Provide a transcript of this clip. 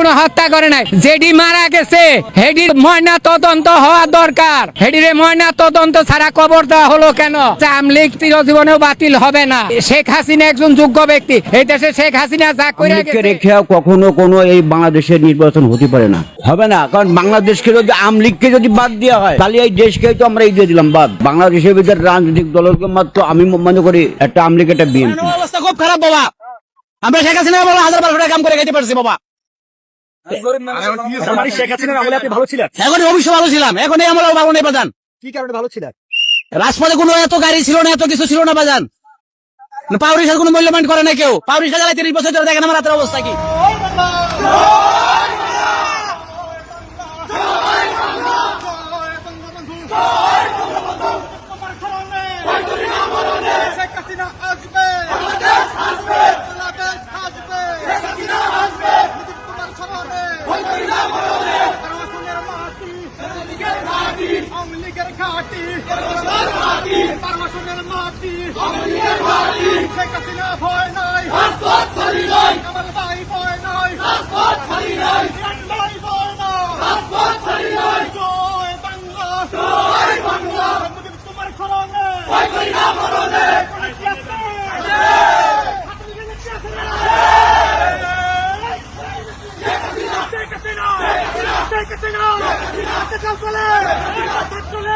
কোনো হত্যা করে নাই। যেডি মারা গেছে হেডির ময়না তদন্ত হওয়া দরকার। হেডির ময়না তদন্ত ছাড়া কবর দেওয়া হলো কেন? আমলিগ চিরজীবনেও বাতিল হবে না। শেখ হাসিনা একজন যোগ্য ব্যক্তি। এই দেশে শেখ হাসিনা যা করে গেছে রেখে কখনো কোনো এই বাংলাদেশের নির্বাচন হতে পারে না। হবে না কারণ বাংলাদেশকে যদি আমলিগকে যদি বাদ দেওয়া হয় তাহলে এই দেশকে তো আমরা এই দিয়ে দিলাম বাদ। বাংলাদেশের ভিতরে রাজনৈতিক দলকে মাত্র আমি মনে করি একটা আমলিগ একটা বিএনপি। অবস্থা খুব খারাপ বাবা। আমরা শেখ হাসিনা বলো হাজার বারোশো টাকা কাম করে খেতে পারছি বাবা। শেখ হাসিনার আমলে আপনি ভালো ছিলেন। এখন অবশ্য ভালো ছিলাম। এখনই এই আমরা ভালো নেই বাজান কি কারণে ভালো ছিলেন? রাজপথে কোনো এত গাড়ি ছিল না এত কিছু ছিল না বাজান। পাউরিশার কোনো মূল্যমান করে না কেউ। পাউরিশা জ্বালায় তিরিশ বছর ধরে দেখেন আমার রাতের অবস্থা কি। ঘাটি রসুলের মাটি। শেখ হাসিনা ভয় নাই। আমার ভাই ভয় নাই। ভয় নাই জয় বাংলা জয় বাংলা মুজিব কুমার সরণে বৈতরিনা মরণে চলে